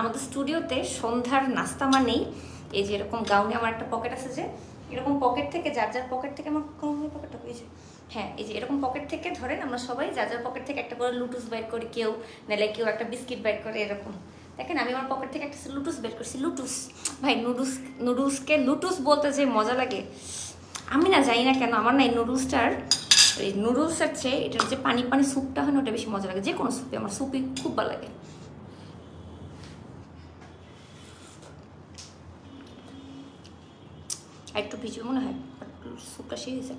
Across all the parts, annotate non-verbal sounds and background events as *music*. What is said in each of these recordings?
আমাদের স্টুডিওতে সন্ধ্যার নাস্তা মানেই এই যে এরকম গাউনে আমার একটা পকেট আছে যে, এরকম পকেট থেকে, যার যার পকেট থেকে আমার গাউনের পকেটটা পেয়েছে হ্যাঁ এই যে এরকম পকেট থেকে ধরেন আমরা সবাই যার যার পকেট থেকে একটা করে লুটুস বাইর করি, কেউ নাহলে কেউ একটা বিস্কিট বাইর করে, এরকম। দেখেন, আমি আমার পকেট থেকে একটা লুটুস বের করছি, লুটুস। ভাই নুডুস নুডলসকে লুটুস বলতে যে মজা লাগে, আমি না জানি না কেন, আমার না এই নুডলসটার, এই নুডলসের চেয়ে এটার যে পানি পানি স্যুপটা হয় না, ওটা বেশি মজা লাগে। যে কোনো স্যুপে আমার স্যুপই খুব ভালো লাগে। একটু ভিজবে মনে হয় স্যুপটা শেষ হয়েছে।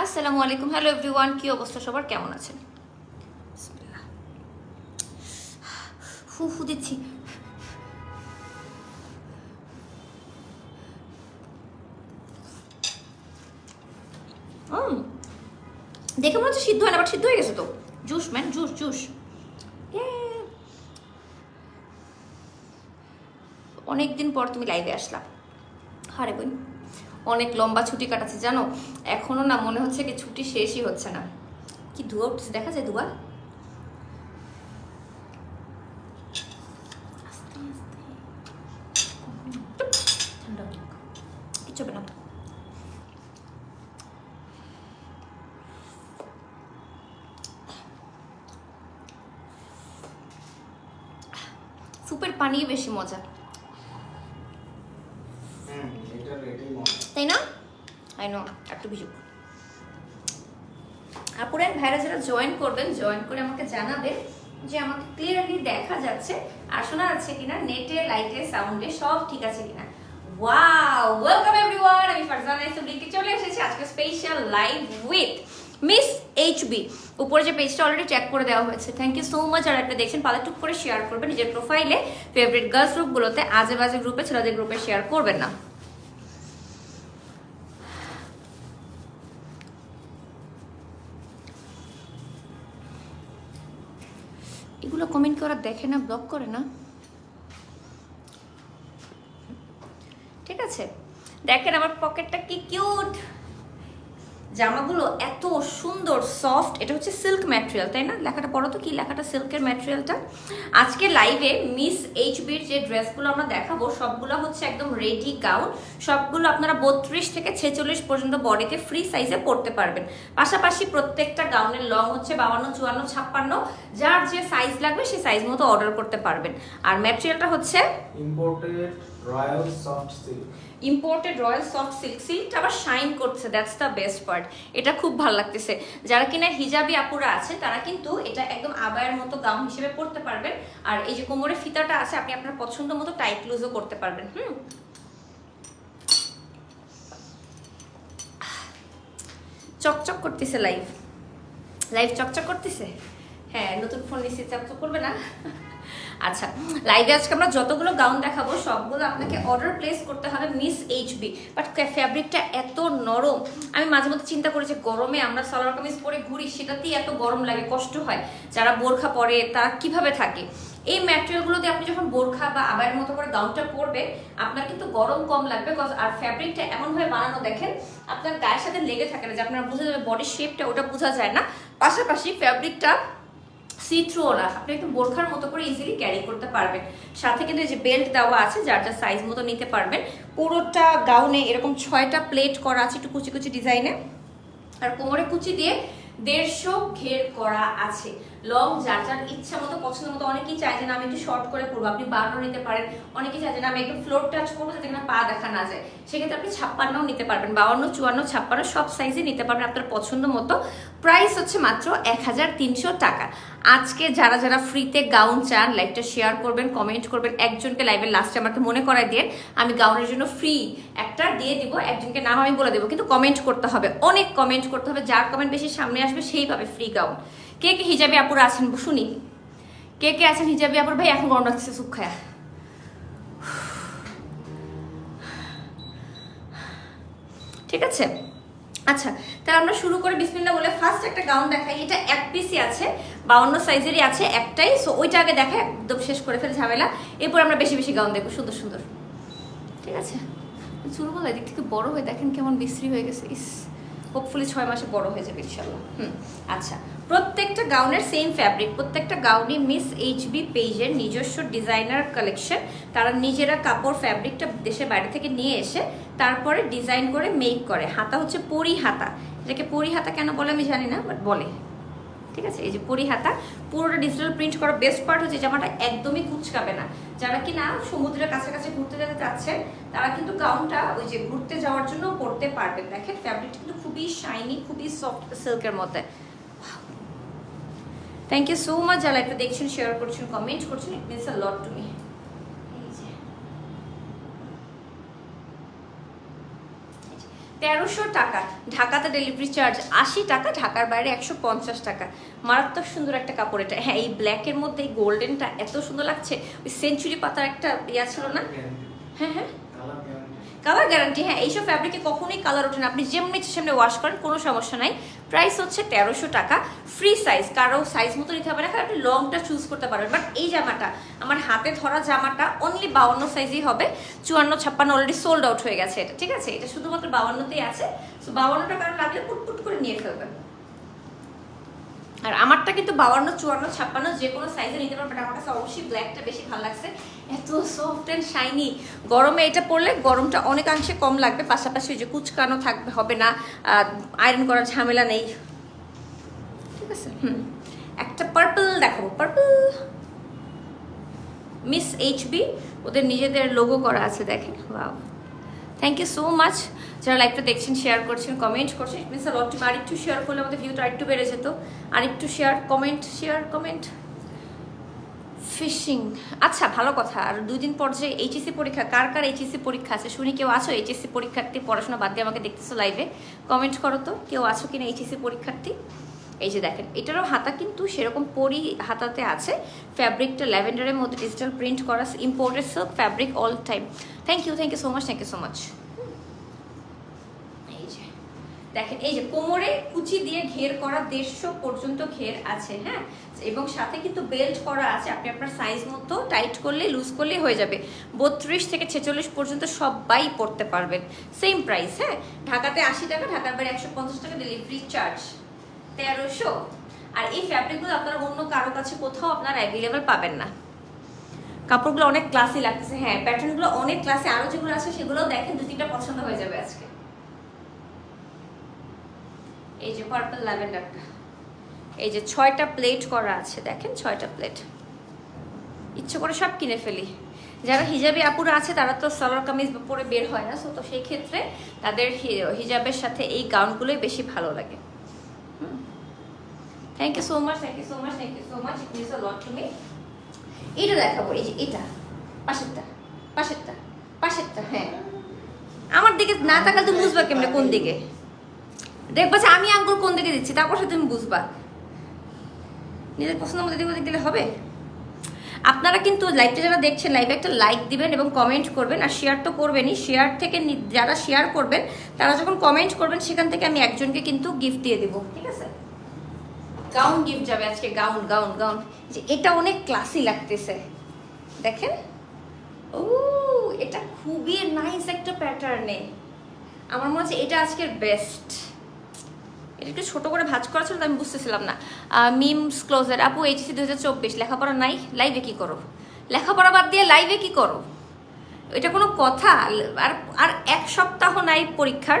আসসালামু আলাইকুম। হ্যালো এভরিওয়ান কি অবস্থা সবার? কেমন আছেন। ফু ফু দিচ্ছি। দেখে মনে হচ্ছে সিদ্ধ হয় না বাট সিদ্ধ হয়ে গেছে তো। Juice, man, juice juice. অনেক দিন পর তুমি লাইভে আসলাম হারে বই অনেক লম্বা ছুটি কাটাচ্ছে, জানো? এখনও না মনে হচ্ছে কি ছুটি শেষই হচ্ছে না। কি ধোয়া উঠছে দেখা যায় ধোয়া আস্তে আস্তে। ঠান্ডা হোক। কিচ্ছু হবে না স্যুপের পানি বেশি মজা হুম, এটার এটাই মনে হয়। তাই না একটু ভিজুক আপুরেন ভাইরা যারা জয়েন করবেন জয়েন করে আমাকে জানাবেন যে আমাকে ক্লিয়ারলি দেখা যাচ্ছে। আর শোনা যাচ্ছে কিনা নেটে লাইটে সাউন্ডে সব ঠিক আছে কিনা। ওয়াও ওয়েলকাম এভরিওয়ান আমি ফারজানা ইসুবলিকে চলে এসেছি আজকে special live with miss HB উপরে যে পেজটা অলরেডি চেক করে দেওয়া হয়েছে। থ্যাংক ইউ সো মাচ আর একটা দেখছেন, পালে টুক করে শেয়ার করবেন। নিজের প্রোফাইলে ফেভারিট গার্লস গ্রুপগুলোতে আজে বাজে গ্রুপে ছেলেদের গ্রুপে শেয়ার করবেন না। এগুলো কমেন্ট করা দেখে না ব্লক করে না। ঠিক আছে? দেখেন আমার পকেটটা কি কিউট জামাগুলো এত সুন্দর সফট এটা হচ্ছে সিল্ক ম্যাটেরিয়াল তাই না? লেখাটা পড়ো তো কি? লেখাটা সিল্কের ম্যাটেরিয়ালটা আজকে লাইভে মিস এইচবির যে ড্রেসগুলো আমরা দেখাবো, সবগুলো হচ্ছে একদম রেডি গাউন সবগুলো আপনারা বত্রিশ থেকে ছেচল্লিশ পর্যন্ত বডিতে ফ্রি সাইজে পরতে পারবেন। পাশাপাশি প্রত্যেকটা গাউনের লং হচ্ছে বাউান্ন, চুয়ান্ন, ছাপ্পান্ন। যার যে সাইজ লাগবে সেই সাইজ মতো অর্ডার করতে পারবেন। আর ম্যাটেরিয়ালটা হচ্ছে Imported royal soft silk. Imported royal soft silk সিল্কটা আবার শাইন করছে দ্যাটস দ্য বেস্ট পার্ট এটা খুব ভালো লাগতেছে। যারা কিনা হিজাবি আপুরা আছে, তারা কিন্তু এটা একদম আবায়ের মতো গাউন হিসেবে পরতে পারবেন। আর এই যে কোমরে ফিতাটা আছে, আপনি আপনার পছন্দ মতো টাইট লুজও করতে পারবেন, হুম? চকচক করতেছে লাইভ লাইভ চকচক করতেছে? হ্যাঁ নতুন ফোন নিচ্ছি চকচক করবে না। আচ্ছা লাইভে আজকে আমরা যতগুলো গাউন দেখাবো, সবগুলো আপনাকে অর্ডার প্লেস করতে হবে মিস এইচবি বাট ফ্যাব্রিকটা এত নরম, আমি মাঝে মধ্যে চিন্তা করি যে গরমে আমরা সালোয়ার কামিজ পরে ঘুরি, সেটাতেই এত গরম লাগে, কষ্ট হয়। যারা বোরখা পরে, তারা কীভাবে থাকে? এই ম্যাটেরিয়ালগুলো দিয়ে আপনি যখন বোরখা বা আবায়ের মতো করে গাউনটা পরবে আপনার কিন্তু গরম কম লাগবে, 'cause আর ফ্যাব্রিকটা এমনভাবে বানানো, দেখেন, আপনার গায়ের সাথে লেগে থাকে না, যে আপনার বোঝা যাবে বডির শেপটা ওটা বোঝা যায় না। পাশাপাশি ফ্যাব্রিকটা সি না। আপনি একটু বোরখার মতো করে ইজিলি ক্যারি করতে পারবেন। সাথে কিন্তু যে বেল্ট দেওয়া আছে, যার যার সাইজ মতো নিতে পারবেন। পুরোটা গাউনে এরকম ছয়টা প্লেট করা আছে, একটু কুচি কুচি ডিজাইনে আর কোমরে কুচি দিয়ে দেড়শো ঘের করা আছে। লং, যার যার ইচ্ছা মতো পছন্দ মতো অনেকেই চায় যে না, আমি একটু শর্ট করে পরবো। আপনি বারো নিতে পারেন। অনেকেই চায় যে না, আমি একটু ফ্লোর টাচ করব যাতে কিনা পা দেখা না যায়। সেক্ষেত্রে আপনি ছাপ্পান্নও নিতে পারবেন। বাউন্ন, চুয়ান্ন, ছাপ্পান্ন, সব সাইজে নিতে পারবেন আপনার পছন্দ মতো। প্রাইস হচ্ছে মাত্র এক হাজার তিনশো টাকা। আজকে যারা যারা ফ্রিতে গাউন চান লাইভটা শেয়ার করবেন কমেন্ট করবেন, একজনকে লাইভের লাস্টে আমাকে মনে করাই দিয়ে আমি গাউনের জন্য ফ্রি একটা দিয়ে দিব। একজনকে নাম আমি বলে দেবো। কিন্তু কমেন্ট করতে হবে। অনেক কমেন্ট করতে হবে। যার কমেন্ট বেশি সামনে আসবে সেই পাবে ফ্রি গাউন কে কে হিজাবি আপুরা আছেন? শুনি। কে কে আছেন হিজাবি আপুর? ভাই, এখন গরম লাগছে সুপ খায়া। ঠিক আছে? আচ্ছা তাহলে আমরা শুরু করে বিসমিল্লা বলে ফার্স্ট একটা গাউন দেখাই। এটা এক পিসই আছে, বাউন্ন সাইজেরই আছে একটাই সো ওইটা আগে দেখা, একদম শেষ করে ফেলে ঝামেলা। এরপর আমরা বেশি বেশি গাউন দেখব, সুন্দর সুন্দর। ঠিক আছে? শুরু চুলগুলো এদিক থেকে বড় হয়ে দেখেন কেমন বিশ্রী হয়ে গেছে। ইস হোপফুলি ছয় মাসে বড় হয়ে যাবে ইনশাল্লাহ। হুম আচ্ছা। প্রত্যেকটা গাউনের সেম ফ্যাব্রিক প্রত্যেকটা গাউনই মিস এইচবি পেজের নিজস্ব ডিজাইনার কালেকশন তারা নিজেরা কাপড় ফ্যাব্রিকটা দেশের বাইরে থেকে নিয়ে এসে তারপরে ডিজাইন করে মেক করে। হাতা হচ্ছে পরি হাতা এটাকে পরি হাতা কেন বলে আমি জানি না বাট বলে। ঠিক আছে? এই যে পরি হাতা পুরোটা ডিজিটাল প্রিন্ট করা। বেস্ট পার্ট হচ্ছে জামাটা একদমই কুচকাবে না। যারা কি না সমুদ্রের কাছাকাছি ঘুরতে যেতে চাচ্ছে, তারা কিন্তু গাউনটা ওই যে ঘুরতে যাওয়ার জন্য পরতে পারবেন। দেখেন ফ্যাব্রিকটা কিন্তু খুবই শাইনি খুবই সফট সিল্কের মধ্যে। থ্যাংক ইউ সো মাচ যারা একটা দেখছেন শেয়ার করছেন কমেন্ট করছেন it means a lot to me তেরোশো টাকা। ঢাকাতে ডেলিভারি চার্জ আশি টাকা ঢাকার বাইরে একশো পঞ্চাশ টাকা। মারাত্মক সুন্দর একটা কাপড় এটা। হ্যাঁ এই ব্ল্যাকের মধ্যে এই গোল্ডেনটা এত সুন্দর লাগছে। ওই সেঞ্চুরি পাতার একটা ইয়া ছিল না? হ্যাঁ হ্যাঁ। কালার গ্যারান্টি হ্যাঁ এইসব ফ্যাব্রিকে কখনোই কালার ওঠে না। আপনি যেমনি ইচ্ছে সামনে ওয়াশ করেন, কোনো সমস্যা নাই। প্রাইস হচ্ছে তেরোশো টাকা। ফ্রি সাইজ কারও সাইজ মতো নিতে হবে না, কারণ আপনি লংটা চুজ করতে পারবেন। বাট এই জামাটা, আমার হাতে ধরা জামাটা অনলি বাউন্ন সাইজই হবে। চুয়ান্ন, ছাপ্পান্ন অলরেডি সোল্ড আউট হয়ে গেছে এটা, ঠিক আছে? এটা শুধুমাত্র বাউন্নতেই আছে। তো বাউন্নটা কারণ লাগলে পুটপুট করে নিয়ে ফেলবেন। আর আমারটা কিন্তু বাউান্ন, চুয়ান্ন, ছাপ্পান্ন যে কোনো সাইজে নিতে পারবেন আমার কাছে অবশ্যই ব্ল্যাকটা বেশি ভালো লাগছে। এত সফট অ্যান্ড শাইনি গরমে এটা পরলে গরমটা অনেকাংশে কম লাগবে, পাশাপাশি ওই যে কুচকানো থাকবে, হবে না। আয়রন করার ঝামেলা নেই। ঠিক আছে? হুম। একটা পার্পল দেখাবো। পার্পল মিস এইচবি ওদের নিজেদের লোগো করা আছে, দেখেন। Wow thank you so much যারা লাইভটা দেখছেন শেয়ার করছেন কমেন্ট করছেন ইট মিনস লট টিম আরেকটু শেয়ার করলে আমাদের ভিউটা আরেকটু বেড়ে যেত। আরেকটু share comment share comment fishing আচ্ছা ভালো কথা। আর দুই দিন পর যে এইচএসসি পরীক্ষা, কার কার এইচএসসি পরীক্ষা আছে? শুনি কেউ আছো? এইচএসসি পরীক্ষার্থী পড়াশোনা বাদ দিয়ে আমাকে দেখতেছো লাইভে কমেন্ট করো তো, কেউ আছো কিনা এইচএসসি পরীক্ষার্থী? এই যে দেখেন, এটারও হাতা কিন্তু সেরকম পরি হাতাতে আছে। ফ্যাব্রিকটা ল্যাভেন্ডারের মধ্যে ডিজিটাল প্রিন্ট করা imported silk fabric all time thank you thank you so much thank you so much দেখেন, এই যে কোমরে কুচি দিয়ে ঘের করা দেড়শো পর্যন্ত ঘের আছে হ্যাঁ? এবং সাথে কিন্তু বেল্ট করা আছে। আপনি আপনার সাইজ মতো টাইট করলে লুজ করলে হয়ে যাবে। বত্রিশ থেকে ছেচল্লিশ পর্যন্ত সবাই পড়তে পারবেন। সেম প্রাইস হ্যাঁ? ঢাকাতে আশি টাকা, ঢাকার বাইরে একশো পঞ্চাশ টাকা ডেলিভারি চার্জ তেরোশো। আর এই ফ্যাব্রিকগুলো আপনারা অন্য কারও কাছে কোথাও আপনারা অ্যাভেলেবেল পাবেন না। কাপড়গুলো অনেক ক্লাসি লাগতেছে হ্যাঁ? প্যাটার্নগুলো অনেক ক্লাসে আরও যেগুলো আছে সেগুলোও দেখেন দু তিনটা পছন্দ হয়ে যাবে আজকে। এই যে পার্পল ল্যাভেন্ডারটা এই যে ছয়টা প্লেট করা আছে, দেখেন ছয়টা প্লেট ইচ্ছে করে সব কিনে ফেলি। যারা হিজাবি আপুরা আছে, তারা তো সালোয়ার কামিজ পরে বের হয় না, সো তো সেই ক্ষেত্রে তাদের হিজাবের সাথে এই গাউনগুলোই বেশি ভালো লাগে। Thank you so much thank you so much thank you so much it means a lot to me এটা দেখাবো, এই যে এটা, পাশেরটা পাশেরটা পাশেরটা হ্যাঁ। আমার দিকে না তাকালে তো বুঝবা কেমনে কোন দিকে। দেখবা আমি আঙ্গুল কোন দিকে দিচ্ছি? তারপর সে তুমি বুঝবা। নিজের পছন্দ মতো দিকে গেলে হবে? আপনারা কিন্তু লাইভটা যারা দেখছেন লাইভে একটা লাইক দিবেন এবং কমেন্ট করবেন আর শেয়ার তো করবেনই। শেয়ার থেকে যারা শেয়ার করবেন, তারা যখন কমেন্ট করবেন, সেখান থেকে আমি একজনকে কিন্তু গিফট দিয়ে দিব। ঠিক আছে? গাউন গিফট যাবে আজকে গাউন গাউন গাউন যে এটা অনেক ক্লাসি লাগতেছে। দেখেন? ও এটা খুবই নাইস একটা প্যাটার্নে আমার মনে হচ্ছে এটা আজকের বেস্ট এটা একটু ছোটো করে ভাজ করা ছিল, তো আমি বুঝতেছিলাম না। মিমস ক্লোজার আপু এইচসি দু হাজার চব্বিশ, লেখাপড়া নাই লাইভে কী করো? লেখাপড়া বাদ দিয়ে লাইভে কী করো? এটা কোনো কথা? আর আর এক সপ্তাহ নাই পরীক্ষার।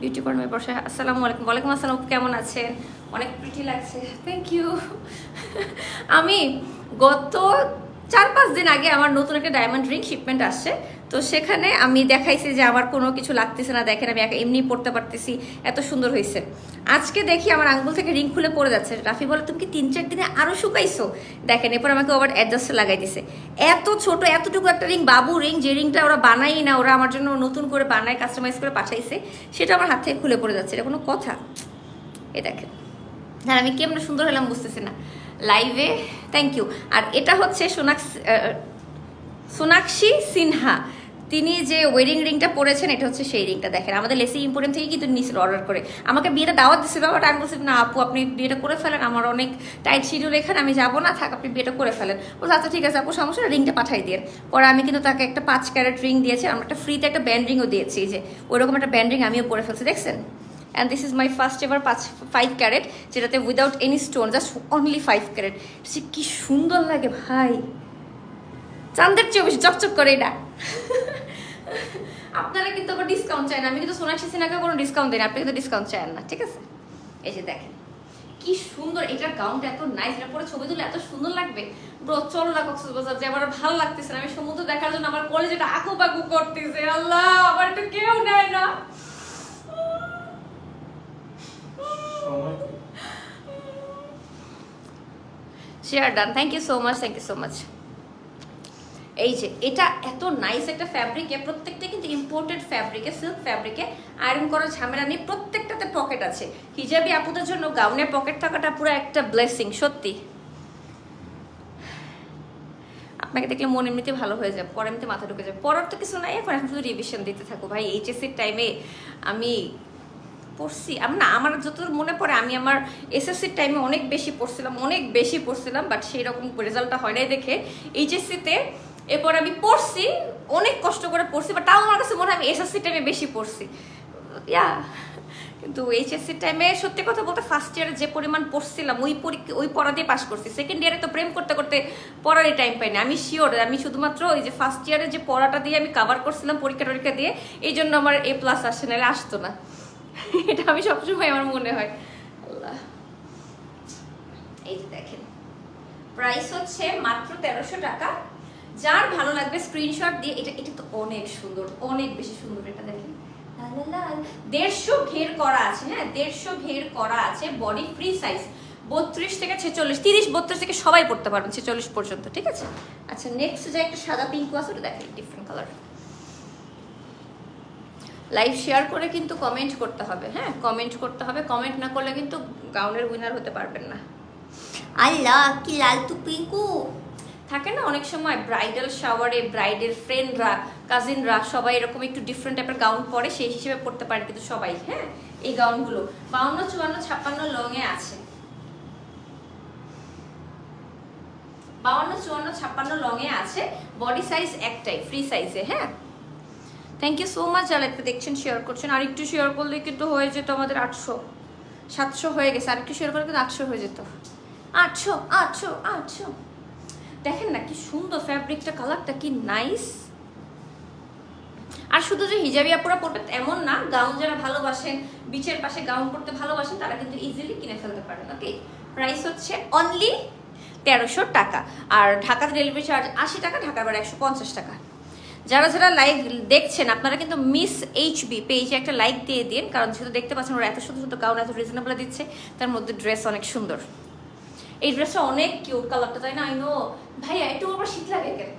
বিউটি কর্মের বসে, আসসালামু আলাইকুম। ওয়ালাইকুম আসসালাম কেমন আছেন? অনেক প্রিটি লাগছে। থ্যাংক ইউ আমি গত চার পাঁচ দিন আগে আমার নতুন একটা ডায়মন্ড রিং শিপমেন্ট আসছে। তো সেখানে আমি দেখাইছি যে আমার কোনো কিছু লাগতেছে না, দেখেন আমি এমনি পড়তে পারতেছি, এত সুন্দর হয়েছে আজকে দেখি আমার আঙ্গুল থেকে রিং খুলে পড়ে যাচ্ছে। রাফি বলে, তুমি কি তিন, চার দিনে আরও শুকাইছো? দেখেন, এরপর আমাকে আবার অ্যাডজাস্টে লাগাই দিছে এত ছোট, এতটুকু একটা রিং, বাবু রিং, যে রিংটা ওরা বানাই না, ওরা আমার জন্য নতুন করে বানায় কাস্টমাইজ করে পাঠাইছে, সেটা আমার হাত থেকে খুলে পড়ে যাচ্ছে। এটা কোনো কথা? এ দেখেন। হ্যাঁ আমি কেমন সুন্দর হলাম বুঝতেছি না। লাইভে থ্যাংক ইউ আর এটা হচ্ছে সোনাক্স সোনাক্ষী সিনহা। তিনি যে ওয়েডিং রিংটা পরেছেন, এটা হচ্ছে সেই রিংটা দেখেন। আমাদের লেসি ইম্পোরিয়াম থেকে কিন্তু নিছিল অর্ডার করে। আমাকে বিয়েটা দাওয়াত দিছিল বাট আমি বলছি, না আপু, আপনি বিয়েটা করে ফেলেন, আমার অনেক টাইট শিডিউল এখানে, আমি যাব না, থাক, আপনি বিয়েটা করে ফেলেন। বলছে আচ্ছা ঠিক আছে আপু, সমস্যা রিংটা পাঠাই দিয়ে। পরে আমি কিন্তু তাকে একটা পাঁচ ক্যারেট রিং দিয়েছি আমরা একটা ফ্রিতে একটা ব্যান্ড রিংও দিয়েছি যে, ওইরকম একটা ব্যান্ড রিং আমিও পরে ফেলছি, দেখছেন? And this is my first ever পাঁচ ফাইভ ক্যারেট যেটাতে without any stone just only five carat সে কি সুন্দর লাগে ভাই। চান্দের চেয়ে বেশি চকচক করে এটা। আপনারা কিন্তু আবার ডিসকাউন্ট চান না। আমি কিন্তু সোনাক্ষী সিনহাকে কোনো ডিসকাউন্ট দিই না আপনি কিন্তু ডিসকাউন্ট চান না ঠিক আছে? এই যে দেখেন কি সুন্দর এটার গাউনটা এত নাইস এটা পরে ছবি তুলে এত সুন্দর লাগবে। ব্রো চল না কক্সবাজার যে আমার ভালো লাগতেছে না। আমি সমুদ্র দেখার জন্য আমার কলেজেটা আকু বাকু করতেছে। আল্লাহ আমার একটু কেউ নেয় না। Share done thank you so much thank you so much এই যে, এটা এত নাইস একটা ফ্যাব্রিকে প্রত্যেকটা কিন্তু ইম্পোর্টেড ফ্যাব্রিকে সিল্ক ফ্যাব্রিকে আয়রন করার ঝামেলা নেই, প্রত্যেকটাতে পকেট আছে। হিজাবি আপুদের জন্য গাউনের পকেট থাকাটা পুরো একটা ব্লেসিং সত্যি। আপনাকে দেখলে মন এমনিতে ভালো হয়ে যাবে, পরে এমনিতে মাথা ঢুকে যাবে। পরের তো কিছু নাই, এখন এখন শুধু রিভিশন দিতে থাকো ভাই এইচএসসির টাইমে আমি পড়ছি, আমি, না, আমার যতদূর মনে পড়ে, আমি আমার এসএসসির টাইমে অনেক বেশি পড়ছিলাম, অনেক বেশি পড়ছিলাম বাট সেই রকম রেজাল্টটা হয় নাই দেখে। এইচএসসিতে এরপর আমি পড়ছি, অনেক কষ্ট করে পড়ছি বা তাও আমার কাছে মনে হয় আমি এসএসসি টাইমে বেশি পড়ছি। ইয়া, কিন্তু এইচএসসির টাইমে সত্যি কথা বলতে ফার্স্ট ইয়ারে যে পরিমাণ পড়ছিলাম, ওই পরীক্ষা, ওই পড়া দিয়ে পাশ করছি। সেকেন্ড ইয়ারে তো প্রেম করতে করতে পড়ারই টাইম পাইনি। আমি শিওর আমি শুধুমাত্র ওই যে ফার্স্ট ইয়ারে যে পড়াটা দিয়ে আমি কাভার করছিলাম পরীক্ষা টরীক্ষা দিয়ে, এই জন্য আমার এ প্লাস আসছে নাহলে আসতো না। *laughs* এটা আমি সবসময় আমার মনে হয়। আল্লাহ। এই যে দেখেন প্রাইস হচ্ছে মাত্র তেরোশো টাকা। যার ভালো লাগবে স্ক্রিনশট দিয়ে, এটা এটা তো অনেক সুন্দর, অনেক বেশি সুন্দর এটা দেখেন। দেড়শো ঘের করা আছে হ্যাঁ? দেড়শো ঘের করা আছে বডি ফ্রি সাইজ বত্রিশ থেকে ছেচল্লিশ, তিরিশ, বত্রিশ থেকে সবাই পড়তে পারবেন, ছেচল্লিশ পর্যন্ত, ঠিক আছে? আচ্ছা নেক্সট যে একটা সাদা পিঙ্ক আছে, ওটা দেখেন ডিফারেন্ট কালার লাইভ শেয়ার করে কিন্তু কমেন্ট করতে হবে হ্যাঁ? কমেন্ট করতে হবে কমেন্ট না করলে কিন্তু গাউনের উইনার হতে পারবেন না। আল্লাহ, কি লালতু পিঙ্কু থাকে না, অনেক সময় ব্রাইডাল শাওয়ারে ব্রাইডের ফ্রেন্ডরা কাজিনরা সবাই এরকম একটু ডিফারেন্ট টাইপের গাউন পরে, সেই হিসেবে পড়তে পারে কিন্তু সবাই হ্যাঁ? এই গাউনগুলো বাউন্ন, চুয়ান্ন, ছাপ্পান্ন লংয়ে আছে। বাউন্ন, চুয়ান্ন, ছাপ্পান্ন লংয়ে আছে। বডি সাইজ একটাই ফ্রি সাইজে হ্যাঁ? থ্যাংক ইউ সো মাচ যারা একটু দেখছেন শেয়ার করছেন। আর একটু শেয়ার করলে কিন্তু হয়ে যেত আমাদের আটশো। সাতশো হয়ে গেছে। আর একটু শেয়ার করলে কিন্তু আটশো হয়ে যেত। আটশো আটশো আটশো। দেখেন না কি সুন্দর ফ্যাব্রিকটা কালারটা কি নাইস আর শুধু যে হিজাবি আপুরা পড়বে এমন না গাউন যারা ভালোবাসেন বিচের পাশে গাউন পড়তে ভালোবাসেন, তারা কিন্তু ইজিলি কিনে ফেলতে পারেন ওকে প্রাইস হচ্ছে অনলি তেরোশো টাকা, আর ঢাকার ডেলিভারি চার্জ আশি টাকা, ঢাকার বাড়ি একশো পঞ্চাশ টাকা। যারা যারা লাইভ দেখছেন, আপনারা কিন্তু মিস এইচবি পেজে একটা লাইক দিয়ে দিন, কারণ যেহেতু দেখতে পাচ্ছেন ওরা এত সুন্দর সুন্দর গাউন এত রিজনেবল দিচ্ছে, তার মধ্যে ড্রেস অনেক সুন্দর। এই ড্রেসটা অনেক কিউট কালারটা তাই না? আই নো ভাইয়া, একটু আবার শীত লাগে কেন?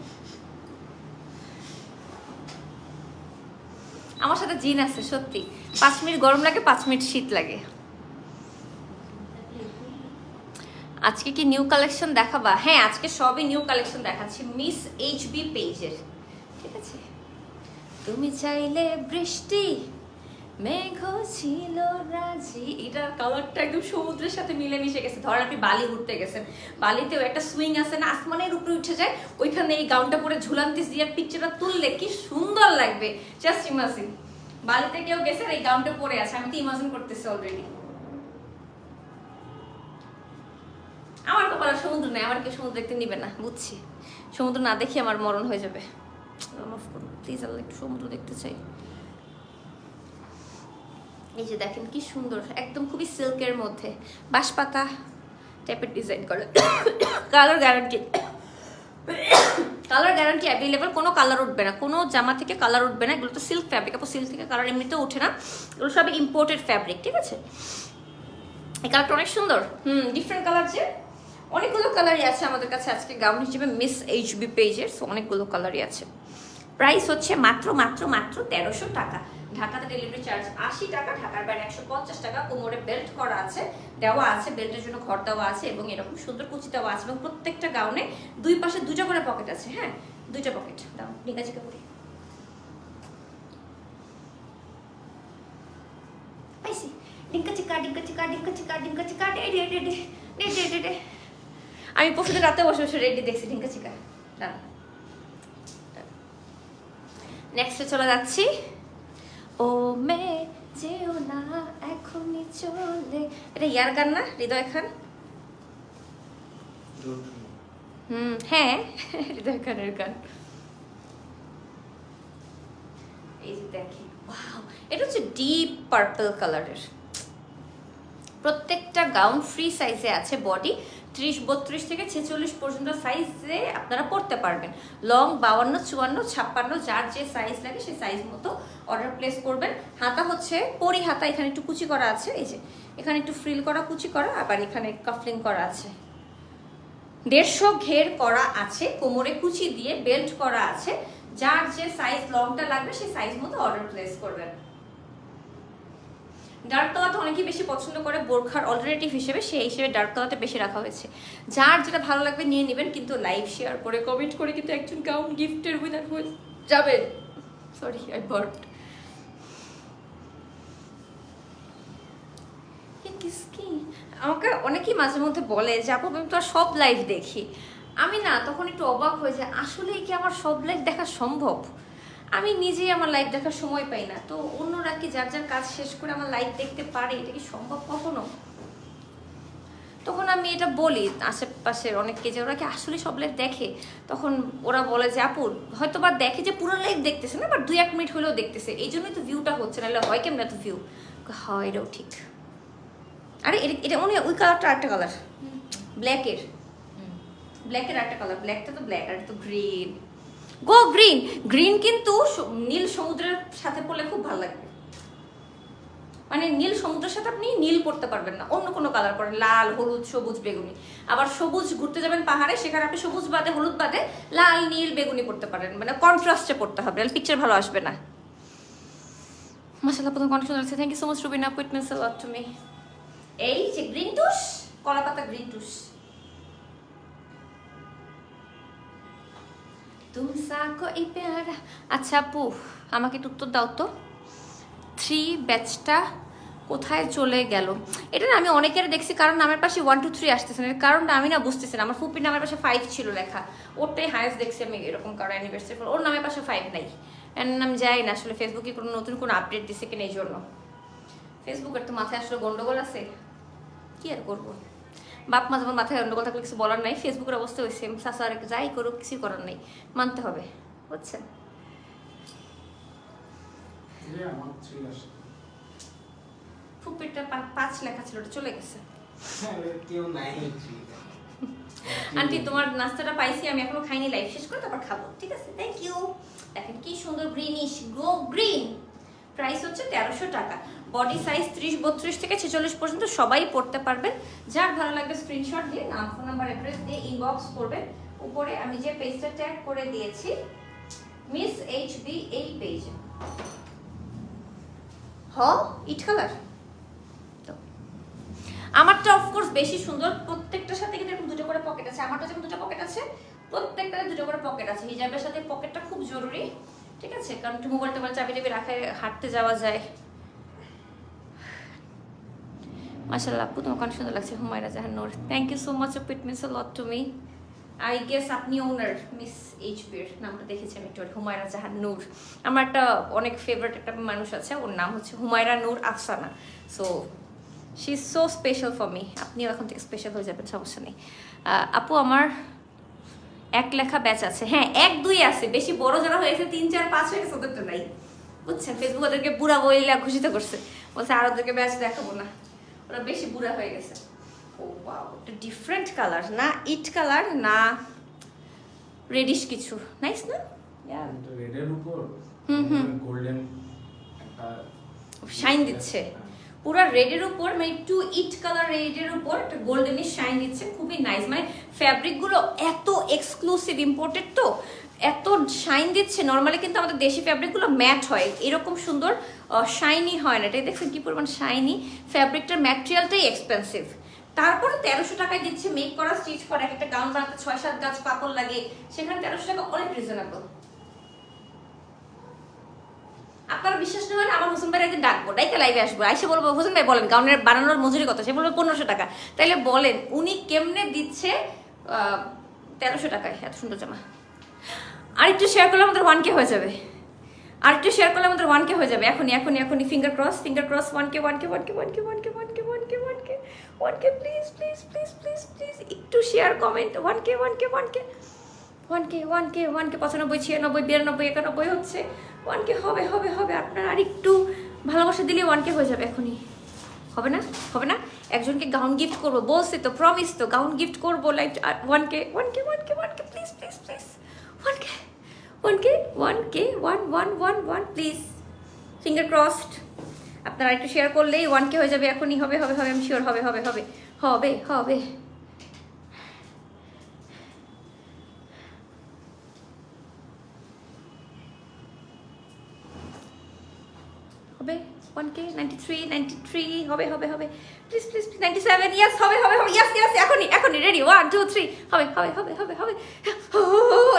আমার সাথে জিন আছে, সত্যি। পাঁচ মিনিট গরম লাগে, পাঁচ মিনিট শীত লাগে। আজকে কি নিউ কালেকশন দেখাবা? হ্যাঁ আজকে সবই নিউ কালেকশন দেখাচ্ছি। মিস এইচবি পেজের ঠিক আছে? তুমি চাইলে বৃষ্টি মেঘ ছিল রাজি। এটার কালারটা একদম সমুদ্রের সাথে মিলে মিশে গেছে। ধরেন আপনি বালি ঘুরতে গেছেন। বালিতেও একটা সুইং আছে না, আসমানের উপরে উঠে যায়, ওইখানে এই গাউনটা পরে ঝুলান্তিস দিয়ে পিকচারটা তুললে কি সুন্দর লাগবে। জাস্ট ইমাজিন বালিতে কেউ গেছে এই গাউনটা পরে আছে, আমি তো ইমাজিন করতেছি অলরেডি আমার কপালে সমুদ্র নেই, আমার কেউ সমুদ্র দেখতে নিবে না, বুঝছি। সমুদ্র না দেখি আমার মরণ হয়ে যাবে। প্লিজ আল্লাহ একটু সমুদ্র দেখতে চাই। এই যে দেখেন কি সুন্দর, একদম খুবই সিল্কের মধ্যে। বাঁশপাতা টাইপের ডিজাইন করে। Colour guarantee colour guarantee available কোনো কালার উঠবে না। কোনো জামা থেকে কালার উঠবে না, এগুলো তো সিল্ক ফ্যাব্রিক আপু সিল্ক থেকে কালার এমনিতেও ওঠে না। এগুলো সব ইম্পোর্টেড ফ্যাব্রিক ঠিক আছে? এই কালারটা অনেক সুন্দর। হুম ডিফারেন্ট কালার যে। অনেকগুলো কালারই আছে আমাদের কাছে আজকে গাউন হিসেবে মিস এইচবি পেজের সো অনেকগুলো কালারই আছে। প্রাইস হচ্ছে মাত্র মাত্র মাত্র তেরোশো টাকা। ঢাকাতে ডেলিভারি চার্জ আশি টাকা, ঢাকার বাইরে একশো পঞ্চাশ টাকা, কোমরে বেল্ট করা আছে, দেওয়া আছে বেল্টের জন্য ঘর দেওয়া আছে এবং এরকম সুন্দর কুচি দেওয়া আছে এবং প্রত্যেকটা গাউনে দুই পাশে দুটা করে পকেট আছে হ্যাঁ? দুইটা পকেট দাও নিকাজি কাপড়ে। আমি পরশুদিন রাতে বসে বসে রেডি দেখছি ডিঙ্কা চিকা। নেক্সটে চলে যাচ্ছি। ও মে যেও না এখন এটা ইয়ার গান না? হৃদয় খান? হুম হ্যাঁ হৃদয় খানের গান। এই যে দেখি, ওয়াও, এটা হচ্ছে ডিপ পার্পল কালারের। প্রত্যেকটা গাউন ফ্রি সাইজে আছে বডি। ত্রিশ, বত্রিশ থেকে ছেচল্লিশ পর্যন্ত সাইজে আপনারা পড়তে পারবেন। লং বাউান্ন, চুয়ান্ন, ছাপ্পান্ন, যার যে সাইজ লাগে সেই সাইজ মতো অর্ডার প্লেস করবেন। হাতা হচ্ছে পরি হাতা, এখানে একটু কুচি করা আছে, এই যে এখানে একটু ফ্রিল করা, কুচি করা, আবার এখানে কাফলিং করা আছে। দেড়শো ঘের করা আছে, কোমরে কুচি দিয়ে বেল্ট করা আছে, যার যে সাইজ লংটা লাগবে সেই সাইজ মতো অর্ডার প্লেস করবেন। ডার্ক কালারটা অনেকেই বেশি পছন্দ করে বোরখার অল্টারনেটিভ হিসেবে, সেই হিসেবে ডার্ক কালারটা বেশি রাখা হয়েছে। যার যেটা ভালো লাগবে নিয়ে নেবেন, কিন্তু লাইভ শেয়ার করে কমেন্ট করে কিন্তু একজন গাউন গিফটের উইনার হয়ে যাবেন। সরি আই বার্ড কিসকি আমাকে অনেকেই মাঝে মধ্যে বলে যে, আপু, আমি তো সব লাইভ দেখি। আমি না তখন একটু অবাক হয়ে যায় আসলেই কি আমার সব লাইভ দেখা সম্ভব? আমি নিজেই আমার লাইভ দেখার সময় পাই না। তো অন্যরা কি যার যার কাজ শেষ করে আমার লাইভ দেখতে পারে এটা কি সম্ভব কখনো? তখন আমি এটা বলি আশেপাশের অনেককে যে ওরা কি আসলে সব লাইভ দেখে? তখন ওরা বলে যে আপুর হয়তো বা দেখে যে পুরো লাইভ দেখতেছে না বাট দুই এক মিনিট হলেও দেখতেছে। এই জন্যই তো ভিউটা হচ্ছে নাহলে হয় কেমন এত ভিউ হয় এটাও ঠিক। আরে এটা এটা মনে ওই কালারটা আরেকটা কালার ব্ল্যাকের ব্ল্যাকের একটা কালার ব্ল্যাকটা তো ব্ল্যাক আর তো গ্রিন গো গ্রিন গ্রিন কিন্তু নীল সমুদ্রের সাথে পড়লে খুব ভালো লাগবে। মানে নীল সমুদ্রের সাথে আপনি নীল পড়তে পারবেন না। অন্য কোনো কালার পরেন লাল হলুদ সবুজ বেগুনি। আবার সবুজ ঘুরতে যাবেন পাহাড়ে সেখানে আপনি সবুজ বাদে হলুদ বাদে লাল নীল বেগুনি পড়তে পারেন। মানে কন্ট্রাস্টে পড়তে হবে। পিকচার ভালো আসবে না। মাসাল্লাহ প্রথম কন্ট্রাস্ট আছে thank you so much Rubina it lot to me এই যে গ্রিন টুস কলা পাতা গ্রিন টুস তুম সাকো এই পেয়ারা। আচ্ছা আপু, আমাকে একটু উত্তর দাও তো। থ্রি ব্যাচটা কোথায় চলে গেল? এটা না আমি অনেকের দেখছি, কারণ নামের পাশে ওয়ান টু থ্রি আসতেছে না। এর কারণটা আমি না বুঝতেছি না। আমার ফুপির নামের পাশে ফাইভ ছিল লেখা। ওরটাই হায়েস্ট দেখছি আমি এরকম কারও অ্যানিভার্সারি ওর নামের পাশে ফাইভ নাই। এর নাম যাই না, আসলে ফেসবুকে কোনো নতুন কোনো আপডেট দিছে কিনা এই জন্য। ফেসবুকের তো মাথায় আসলে গন্ডগোল আছে। কি আর করব? বাপ মা যেমন মাথায় গন্ডগোল থাকলে কিছু বলার নাই ফেসবুকের অবস্থা হয়েছে শাশার যাই করুক কিছু করার নেই মানতে হবে বুঝছেন? পা- পাঁচ লেখা ছিল ওটা চলে গেছে। আন্টি তোমার নাস্তাটা পাইছি আমি এখনও খাইনি লাইফ শেষ করে তারপর খাব ঠিক আছে? থ্যাংক ইউ দেখেন কি সুন্দর গ্রিনিশ গ্রো গ্রিন প্রাইস হচ্ছে তেরোশো টাকা। বডি সাইজ ত্রিশ, বত্রিশ থেকে ছেচল্লিশ পর্যন্ত সবাই পড়তে পারবেন। যার ভালো লাগবে স্ক্রিনশট দিয়ে নাম ফোন নাম্বার অ্যাড্রেস দিয়ে ইনবক্স করবেন। উপরে আমি যে পেজটা ট্যাগ করে দিয়েছি মিস এইচ বি এই পেজ হ ইট কালার আমারটা অফকোর্স বেশি সুন্দর, প্রত্যেকটার সাথে কিন্তু দুটো করে পকেট আছে। আমারটা যেমন দুটো পকেট আছে, প্রত্যেকটাতে দুটো করে পকেট আছে। হিজাবের সাথে পকেটটা খুব জরুরি, ঠিক আছে? কারণ মোবাইল টোবাইল চাবি টাবি রাখে হাঁটতে যাওয়া যায়। মাশাল্লাহ আপু, তোমার অনেক সুন্দর লাগছে। Humaira Jahan Noor. Thank you so much of it a lot to me I guess আপনি ওনার মিস এইচ বির নামটা দেখেছি আমি একটু হুমায়রা জাহান নূর। আমার একটা অনেক ফেভারিট একটা মানুষ আছে, ওর নাম হচ্ছে Humaira Noor Afsana. So she is so special for me আপনিও এখন থেকে স্পেশাল হয়ে যাবেন, সমস্যা নেই। আপু, আমার এক লেখা ব্যাচ আছে। হ্যাঁ এক দুই আছে। বেশি বড় যারা হয়েছে তিন, চার, পাঁচ হয়ে গেছে, ওদের তো নাই। বুঝছেন? ফেসবুক ওদেরকে বুড়া বইলা ঘোষিত করছে। বলছে, আর ওদেরকে ব্যাচ দেখাবো না। ওরা বেশি বুড়া হয়ে গেছে। ও এটা ডিফারেন্ট কালার না ইট কালার না রেডিশ কিছু। নাইস না? রেডের উপর হুম, হুম। গোল্ডেন শাইন দিচ্ছে। পুরো রেডের উপর মানে একটু ইট কালার রেডের উপর একটা গোল্ডেনিশ শাইন দিচ্ছে। খুবই নাইস মানে ফ্যাব্রিকগুলো এত এক্সক্লুসিভ ইম্পোর্টেড তো এত শাইন দিচ্ছে। নর্মালি কিন্তু আমাদের দেশি ফ্যাব্রিকগুলো ম্যাট হয়। এরকম সুন্দর শাইনি হয় না। এটাই দেখছেন কি পরিমাণ শাইনি ফ্যাব্রিকটার ম্যাটেরিয়ালটাই এক্সপেন্সিভ তারপরে তেরোশো টাকায় দিচ্ছে মেক করা স্টিচ করা। এক একটা গাউন বানাতে ছয়, সাত গাছ কাপড় লাগে। সেখানে তেরোশো টাকা অনেক রিজনেবল আপনারা বিশ্বাস না হলে আমার হোসেন ভাই একদিন ডাকবো। ডাইকে লাইভে আসব। আইসে বলব, হোসেন ভাই, বলেন, গাউনের বানানোর মজুরি কত? সে বলবে, পনেরোশো টাকা। তাইলে বলেন, উনি কেমনে দিচ্ছে তেরোশো টাকায়? এত সুন্দর জামা। আরেকটু শেয়ার করলে আমাদের ওয়ান কে হয়ে যাবে। আর একটু শেয়ার করলে আমাদের ওয়ান কে হয়ে যাবে এখনই এখনই এখনই finger cross finger cross one K one K one K one K one K one K one K one K one K please please please please please একটু share comment one K one K one K one K one K one K পঁচানব্বই ছিয়ানব্বই বিরানব্বই একানব্বই হচ্ছে one কে হবে হবে হবে আপনার আর একটু ভালোবাসা দিলে ওয়ান কে হয়ে যাবে এখনই হবে না হবে না একজনকে গাউন গিফট করব বলছি তো প্রমিস তো গাউন গিফট করব like one K one K one K one K please please please one K one K one K one one one one please finger crossed আপনারা একটু শেয়ার করলেই one কে হয়ে যাবে, এখনই হবে হবে হবে আমি শিওর হবে হবে হবে হবে হবে হবে one K ninety three ninety three হবে হবে হবে। Please please ninety seven yes হবে হবে হবে ইয়াস ইয়াস এখনই এখনই রেডি ওয়ান টু থ্রি হবে হবে হবে হবে হবে।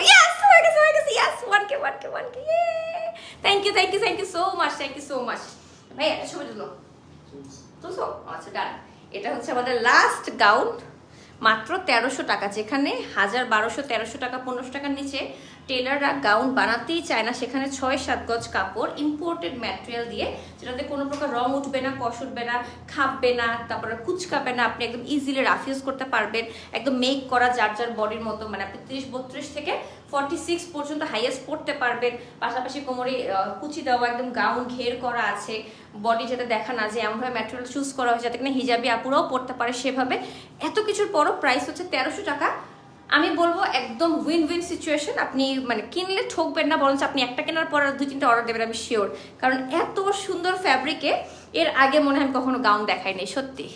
ইয়াস হয়ে গেছে হয়ে গেছে yes one K one K one K thank you thank you thank you so much thank you so much ভাই একটা ছবি তুলো। তুলছো? আচ্ছা ডান এটা হচ্ছে আমাদের লাস্ট গাউন মাত্র তেরোশো টাকা, যেখানে হাজার বারোশো, তেরোশো টাকা, পনেরোশো টাকার নিচে টেলাররা গাউন বানাতেই চায় না। সেখানে ছয়, সাত গজ কাপড় ইম্পোর্টেড ম্যাটেরিয়াল দিয়ে, যেটাতে কোনো প্রকার রং উঠবে না, কষ উঠবে না, খাপবে না, তারপরে কুচকাবে না, আপনি একদম ইজিলি রাফিউজ করতে পারবেন। একদম মেক করা যার যার বডির মতো মানে আপনি তিরিশ, বত্রিশ থেকে ফর্টি সিক্স পর্যন্ত হাইয়েস্ট পড়তে পারবেন। পাশাপাশি কোমরে কুচি দেওয়া, একদম গাউন ঘের করা আছে। বডি যাতে দেখা না যে এমনভাবে ম্যাটেরিয়াল চুজ করা হয় যাতে কিনা হিজাবি আপুরাও পড়তে পারে সেভাবে। এত কিছুর পরও প্রাইস হচ্ছে তেরোশো টাকা। আমি বলব একদম উইন উইন সিচুয়েশন আপনি মানে কিনলে ঠকবেন না, বরঞ্চ আপনি একটা কেনার পর আর দুই তিনটা অর্ডার দেবেন, আমি শিওর কারণ এত সুন্দর ফ্যাব্রিকে এর আগে মনে হয় আমি কখনো গাউন দেখাই দেখাইনি সত্যি।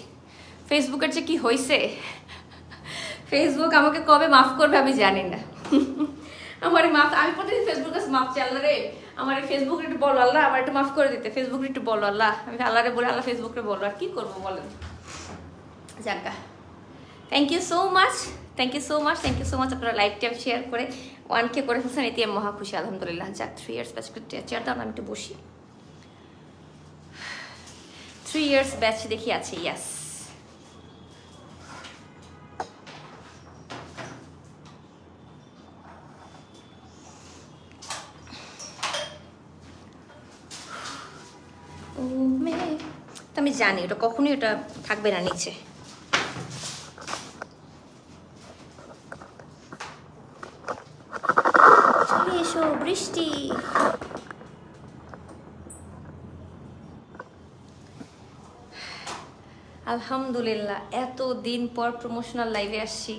ফেসবুকের যে কি হয়েছে ফেসবুক আমাকে কবে মাফ করবে আমি জানি না। আমার মাফ, আমি প্রতিদিন ফেসবুকে মাফ চাই, আল্লাহ রে। আমার ফেসবুক একটু বলো, আল্লাহ আমার একটু মাফ করে দিতে। ফেসবুক একটু বলো, আল্লাহ। আমি আল্লাহরে বলে, আল্লাহ ফেসবুকে বলো। আর কি করব বলেন? যাজ্ঞা thank you so much thank you so much thank you so much আপনারা লাইভ ট্যাপ শেয়ার করে ওয়ান কে করে ফেলছেন এতে মহা খুশি আলহামদুলিল্লাহ। যাক থ্রি ইয়ার্স ব্যাচ চেয়ার না, আমি একটু বসি। থ্রি ইয়ার্স ব্যাচ দেখি আছে ইয়াস আমি জানি ওটা কখনোই ওটা থাকবে না নিচে চলে এসো বৃষ্টি। আলহামদুলিল্লাহ এত দিন পর প্রমোশনাল লাইভে আসছি।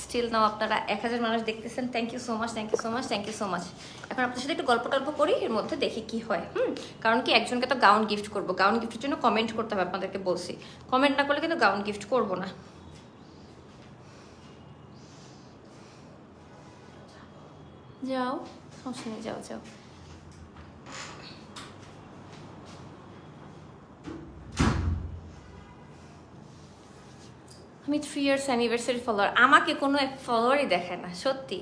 স্টিল নাও আপনারা এক হাজার মানুষ দেখতেছেন। Thank you so much thank you so much thank you so much এখন আপনার সাথে একটু গল্প টল্প করি, এর মধ্যে দেখি কি হয়, হুম? কারণ কি একজনকে তো গাউন গিফট করব। গাউন গিফটের জন্য কমেন্ট করতে হবে আপনাদেরকে বলছি। কমেন্ট না করলে কিন্তু গাউন গিফট করব না। যাও। সমস্যা নেই যাও যাও আমি থ্রি ইয়ার্স অ্যানিভার্সারি ফলোয়ার আমাকে কোনো এক ফলোয়ারই দেখে না, সত্যি।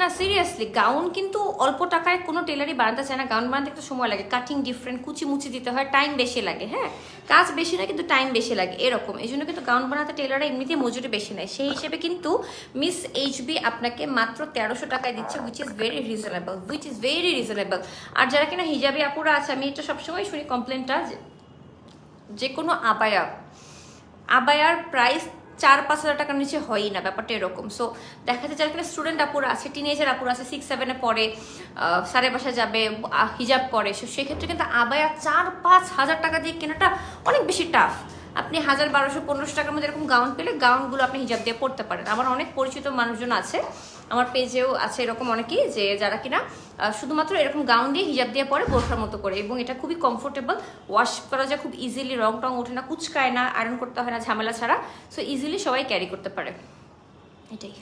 না সিরিয়াসলি গাউন কিন্তু অল্প টাকায় কোনো টেলারই বানাতে চায় না। গাউন বানাতে একটু সময় লাগে। কাটিং ডিফারেন্ট কুচি মুচি দিতে হয় টাইম বেশি লাগে হ্যাঁ? কাজ বেশি না কিন্তু টাইম বেশি লাগে, এরকম। এই জন্য কিন্তু গাউন বানাতে টেলাররা এমনিতেই মজুরি বেশি নেয়। সেই হিসেবে কিন্তু মিস এইচবি আপনাকে মাত্র তেরোশো টাকায় দিচ্ছে which is very reasonable which is very reasonable আর যারা কিনা হিজাবি আপুরা আছে, আমি এটা সবসময় শুনি কমপ্লেনটা যে কোনো আবায়া, আবায়ার প্রাইস চার পাঁচ হাজার টাকার নিচে হয়ই না, ব্যাপারটা এরকম। সো দেখা যাচ্ছে যার স্টুডেন্ট আপুরা আছে টিনেজার আপুরা আছে সিক্স সেভেনে পড়ে সাড়ে বাসায় যাবে হিজাব করে সো সেক্ষেত্রে কিন্তু আবায়া চার পাঁচ হাজার টাকা দিয়ে কেনাটা অনেক বেশি টাফ আপনি হাজার বারোশো পনেরোশো টাকার মধ্যে এরকম গাউন পেলে গাউনগুলো আপনি হিজাব দিয়ে পড়তে পারেন। আমার অনেক পরিচিত মানুষজন আছে আমার পেজেও আছে এরকম অনেকেই যে যারা কিনা শুধুমাত্র এরকম গাউন দিয়ে হিজাব দিয়ে পরে বোরখার মতো করে এবং এটা খুবই কমফোর্টেবল ওয়াশ করা যায় খুব ইজিলি রং টং ওঠে না, কুচকায় না আয়রন করতে হয় না, ঝামেলা ছাড়া সো ইজিলি সবাই ক্যারি করতে পারে। এটাই।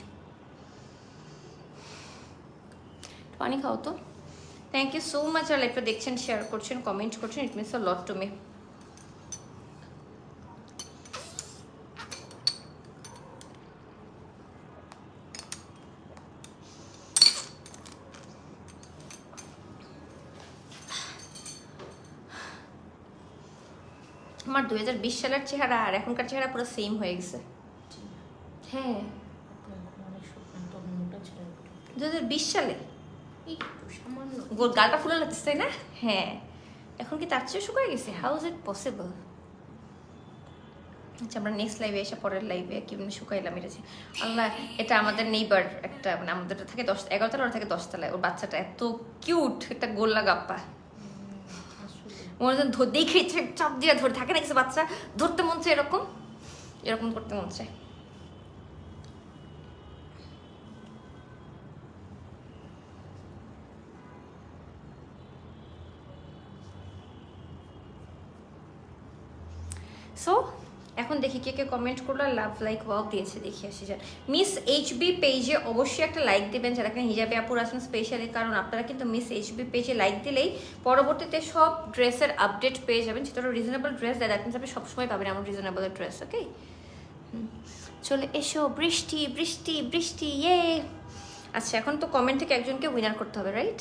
পানি খাও তো। থ্যাংক ইউ সো মাচ আর লাইফটা দেখছেন শেয়ার করছেন কমেন্ট করছেন it means a lot to me বিশ সালের চেহারা আর এখনকার চেহারা পুরো সেম হয়ে গেছে। হ্যাঁ। দু হাজার বিশ সালে। গোল গালটা ফুলে লাগতেছে, তাই না? হ্যাঁ। এখন কি তার চেয়ে শুকায় গেছে? হাউ ইজ ইট পসিবল আচ্ছা আমরা নেক্সট লাইভে এসে, পরের লাইভে কীভাবে শুকাইলাম এটা আল্লাহ, এটা আমাদের নেইবার একটা মানে আমাদের থাকে দশ এগারোতলা ওর থাকে দশতলায়। ওর বাচ্চাটা এত কিউট একটা গোল্লা গাপ্পা। মনে ধর দেখে চাপ দিয়ে ধরে থাকে না কিছু বাচ্চা। ধরতে মন এরকম? এরকম করতে মন চায়। সো এখন দেখি কে কে কমেন্ট করল লাভ লাইক ওয়াক দিয়েছে, দেখি আসি যান। মিস এইচবি পেজে অবশ্যই একটা লাইক দেবেন, যারা এখানে হিজাবে আপুর আছেন স্পেশালি কারণ আপনারা কিন্তু মিস এইচবি পেজে লাইক দিলেই পরবর্তীতে সব ড্রেসের আপডেট পেয়ে যাবেন। যেটা রিজনেবল ড্রেস দেয় দ্যাট আপনি সবসময় পাবেন এমন রিজনেবল ড্রেস ওকে চলে এসো, বৃষ্টি বৃষ্টি বৃষ্টি ইয়ে আচ্ছা এখন তো কমেন্ট থেকে একজনকে উইনার করতে হবে রাইট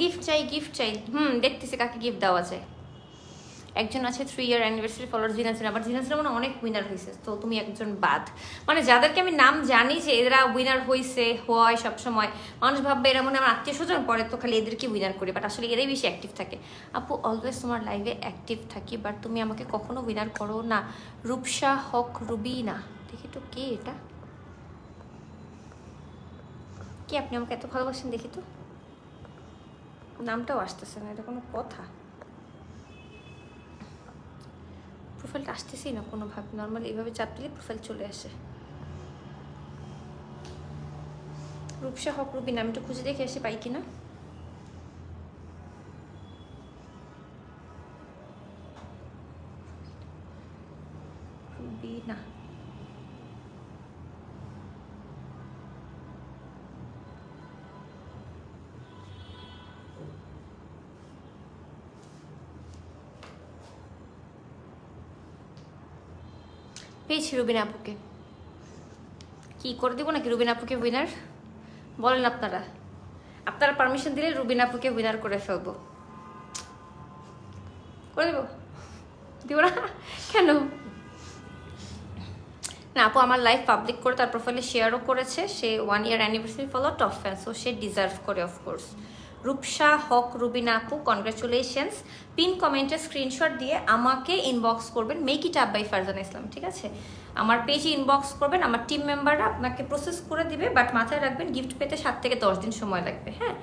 গিফট চাই গিফট চাই। হুম, দেখতেছি কাকে গিফট দেওয়া যায়। একজন আছে থ্রি ইয়ার অ্যানিভার্সারি ফলোয়ার জিনাসিন আবার জিনাসিন মানে অনেক উইনার হয়েছে তো তুমি একজন বাদ। মানে যাদেরকে আমি নাম জানি যে এরা উইনার হয়েছে হয় সবসময়, মানুষ ভাববে এরা মনে আমার আত্মীয় স্বজন পরে, তো খালি এদেরকে উইনার করি বাট আসলে এরাই বেশি অ্যাক্টিভ থাকে। আপু অলওয়েজ তোমার লাইভে অ্যাক্টিভ থাকি বাট তুমি আমাকে কখনো উইনার করো না। রূপসা হক রুবি না। দেখি তো কে এটা। কি আপনি আমাকে এত ভালোবাসেন দেখি তো। নামটাও আসতেছে না, এটা কোনো কথা। প্রোফাইলটা আসতেছেই না কোনোভাবে। নর্মালি এইভাবে চাপ দিলে প্রোফাইল চলে আসে। রূপসা হক রুবিন, আমি একটু খুঁজে দেখে এসে পাই কিনা। রুবিনা। পেয়েছি রুবিন আপুকে। কি করে দেবো নাকি রুবিন আপুকে উইনার বলেন আপনারা। আপনারা পারমিশন দিলে রুবিন আপুকে উইনার করে ফেলব। করে দেবো? দিব না? কেন? না, আপু আমার লাইফ পাবলিক করে তার প্রোফাইলে শেয়ারও করেছে। সে one year anniversary follow top fan so সে ডিজার্ভ করে অফকোর্স রূপসা হক রুবিনা আপু কনগ্রাচুলেশনস পিন কমেন্টে স্ক্রিনশট দিয়ে আমাকে ইনবক্স করবেন। Make it up by Farzana Islam ঠিক আছে? আমার পেজে ইনবক্স করবেন। আমার টিম মেম্বাররা আপনাকে প্রসেস করে দিবে বাট মাথায় রাখবেন গিফট পেতে সাত থেকে দশ দিন সময় লাগবে হ্যাঁ?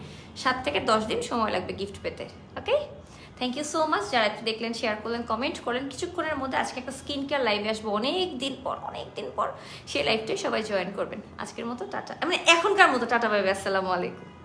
সাত থেকে দশ দিন সময় লাগবে গিফট পেতে okay thank you so much যারা একটু দেখলেন শেয়ার করলেন কমেন্ট করলেন, কিছুক্ষণের মধ্যে আজকে একটা স্কিন কেয়ার লাইভে আসব। অনেক দিন পর, অনেক দিন পর। সেই লাইভটাই সবাই জয়েন করবেন। আজকের মতো টাটা। মানে এখনকার মতো টাটা বাই আসসালামু আলাইকুম।